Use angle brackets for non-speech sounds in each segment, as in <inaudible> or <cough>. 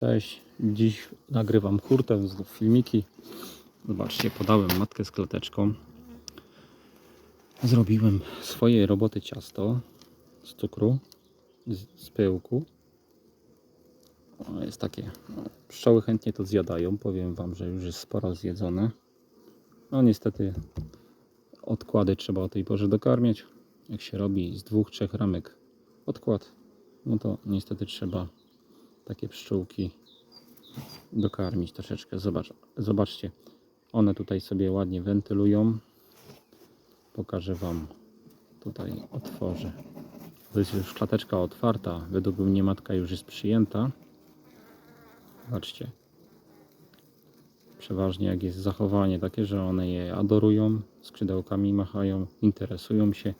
Cześć, dziś nagrywam hurtę, znów filmiki. Zobaczcie, podałem matkę z klateczką. Zrobiłem swoje roboty ciasto z cukru, z, z pyłku. Jest takie, no, pszczoły chętnie to zjadają, powiem Wam, że już jest sporo zjedzone. No niestety odkłady trzeba o tej porze dokarmiać. Jak się robi z dwóch, trzech ramek odkład, no to niestety trzeba takie pszczółki dokarmić troszeczkę. Zobacz, zobaczcie, one tutaj sobie ładnie wentylują. Pokażę Wam, tutaj otworzę. To jest już klateczka otwarta. Według mnie matka już jest przyjęta. Zobaczcie. Przeważnie jak jest zachowanie takie, że one je adorują, skrzydełkami machają, interesują się.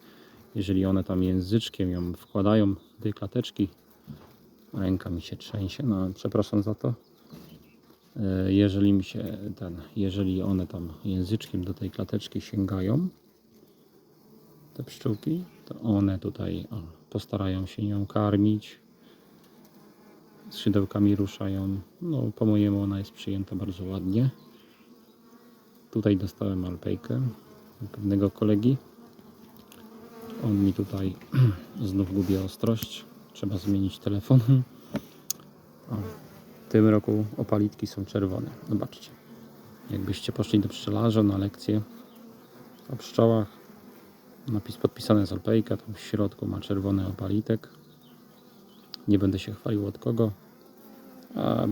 Jeżeli one tam języczkiem ją wkładają do tej klateczki, ręka mi się trzęsie, no przepraszam za to. E, Jeżeli mi się ten, jeżeli one tam języczkiem do tej klateczki sięgają, te pszczółki, to one tutaj o, postarają się nią karmić. Skrzydełkami ruszają. No, po mojemu ona jest przyjęta bardzo ładnie. Tutaj dostałem alpejkę pewnego kolegi. On mi tutaj <clears throat> znów gubi ostrość. Trzeba zmienić telefon. O, w tym roku opalitki są czerwone. Zobaczcie. Jakbyście poszli do pszczelarza na lekcję o pszczołach, napis podpisany z alpejka, tam w środku ma czerwony opalitek. Nie będę się chwalił od kogo. A,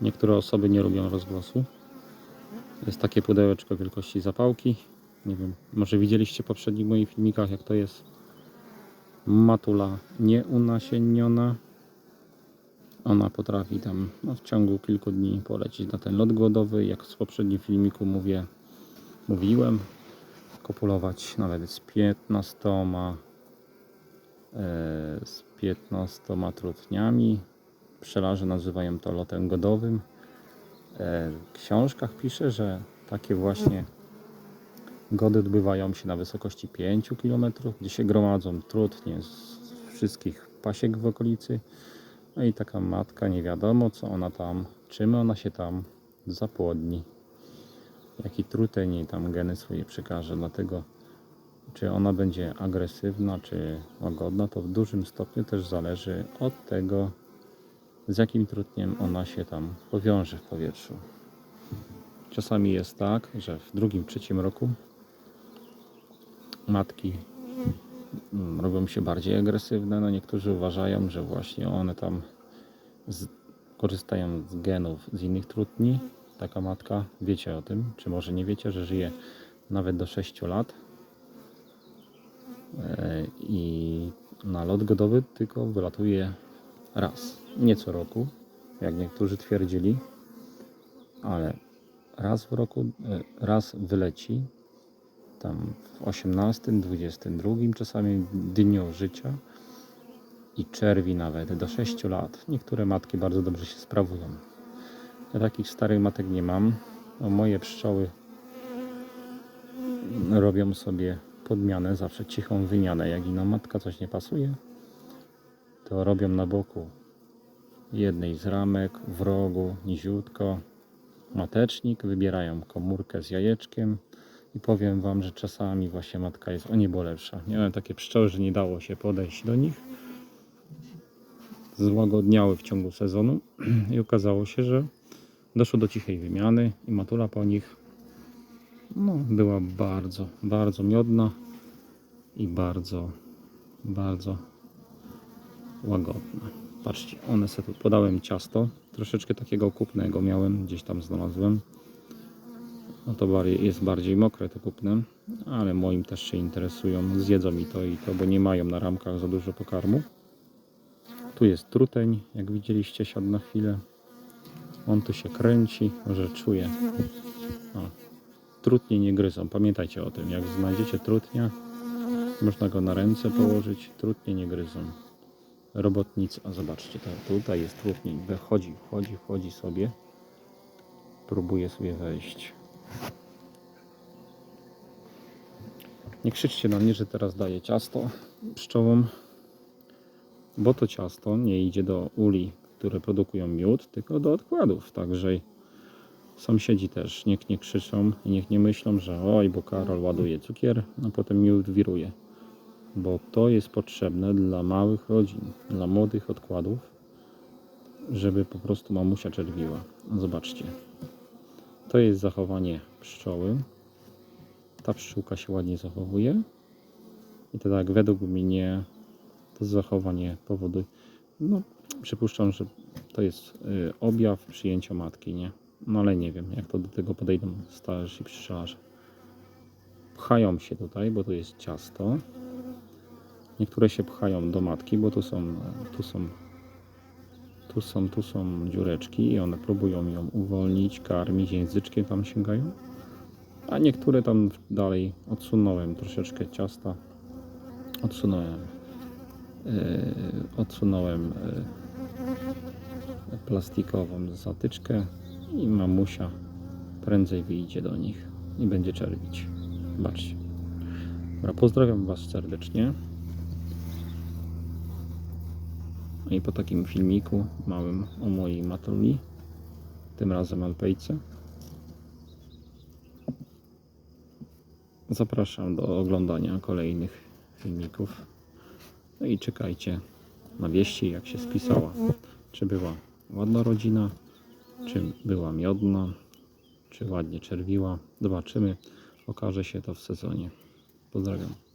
niektóre osoby nie lubią rozgłosu. Jest takie pudełeczko wielkości zapałki. Nie wiem, może widzieliście w poprzednich moich filmikach, jak to jest matula nieunasienniona. Ona potrafi tam no, w ciągu kilku dni polecieć na ten lot głodowy. Jak w poprzednim filmiku mówię, mówiłem, kopulować nawet z 15 e, z 15 trutniami. Pszczelarze nazywają to lotem godowym. E, W książkach pisze, że takie właśnie Gody odbywają się na wysokości 5 km, gdzie się gromadzą trutnie z wszystkich pasiek w okolicy. No i taka matka nie wiadomo co ona tam, czym ona się tam zapłodni. Jaki truteń jej tam geny swoje przekaże. Dlatego czy ona będzie agresywna, czy łagodna, to w dużym stopniu też zależy od tego, z jakim trutniem ona się tam powiąże w powietrzu. Czasami jest tak, że w drugim, trzecim roku matki mm, robią się bardziej agresywne. No niektórzy uważają, że właśnie one tam z, korzystają z genów z innych trutni. Taka matka, wiecie o tym, czy może nie wiecie, że żyje nawet do 6 lat. E, I na lot godowy tylko wylatuje raz, nie co roku, jak niektórzy twierdzili, ale raz w roku, e, raz wyleci tam w 18, 22 czasami dniu życia i czerwi nawet do 6 lat. Niektóre matki bardzo dobrze się sprawują. Ja takich starych matek nie mam. No, moje pszczoły robią sobie podmianę, zawsze cichą wymianę. Jak ino matka coś nie pasuje, to robią na boku jednej z ramek, w rogu, niziutko, matecznik, wybierają komórkę z jajeczkiem, i powiem Wam, że czasami właśnie matka jest o niebo lepsza. Miałem takie pszczoły, że nie dało się podejść do nich. Złagodniały w ciągu sezonu <clears throat> i okazało się, że doszło do cichej wymiany i matula po nich no, była bardzo, bardzo miodna i bardzo, bardzo łagodna. Patrzcie, one sobie tu podałem ciasto, troszeczkę takiego kupnego miałem, gdzieś tam znalazłem. No to bardziej, jest bardziej mokre to kupne, ale moim też się interesują. Zjedzą mi to i to, bo nie mają na ramkach za dużo pokarmu. Tu jest truteń, jak widzieliście, siadł na chwilę. On tu się kręci, może czuje. O. Trutnie nie gryzą, pamiętajcie o tym. Jak znajdziecie trutnia, można go na ręce położyć. Trutnie nie gryzą. Robotnica, a zobaczcie, to tutaj jest trutnik. Wchodzi, wchodzi, wchodzi sobie. Próbuje sobie wejść. Nie krzyczcie na mnie, że teraz daję ciasto pszczołom, bo to ciasto nie idzie do uli które produkują miód, tylko do odkładów. Także sąsiedzi też niech nie krzyczą i niech nie myślą, że oj, bo Karol ładuje cukier, a potem miód wiruje. Bo to jest potrzebne dla małych rodzin, dla młodych odkładów, żeby po prostu mamusia czerwiła. Zobaczcie. To jest zachowanie pszczoły. Ta pszczółka się ładnie zachowuje. I to tak według mnie to zachowanie powoduje. No, przypuszczam, że to jest y, objaw przyjęcia matki, nie? No ale nie wiem, jak to do tego podejdą starsi pszczelarze. Pchają się tutaj, bo to jest ciasto. Niektóre się pchają do matki, bo tu są, tu są, tu są, tu są dziureczki i one próbują ją uwolnić, karmić, języczkiem tam sięgają. A niektóre tam dalej odsunąłem troszeczkę ciasta. Odsunąłem yy, odsunąłem yy, plastikową zatyczkę i mamusia prędzej wyjdzie do nich i będzie czerwić. Zobaczcie. Dobra, pozdrawiam Was serdecznie. No I po takim filmiku małym o mojej matruli, tym razem alpejce, zapraszam do oglądania kolejnych filmików. No i czekajcie na wieści, jak się spisała. Czy była ładna rodzina, czy była miodna, czy ładnie czerwiła. Zobaczymy. Okaże się to w sezonie. Pozdrawiam.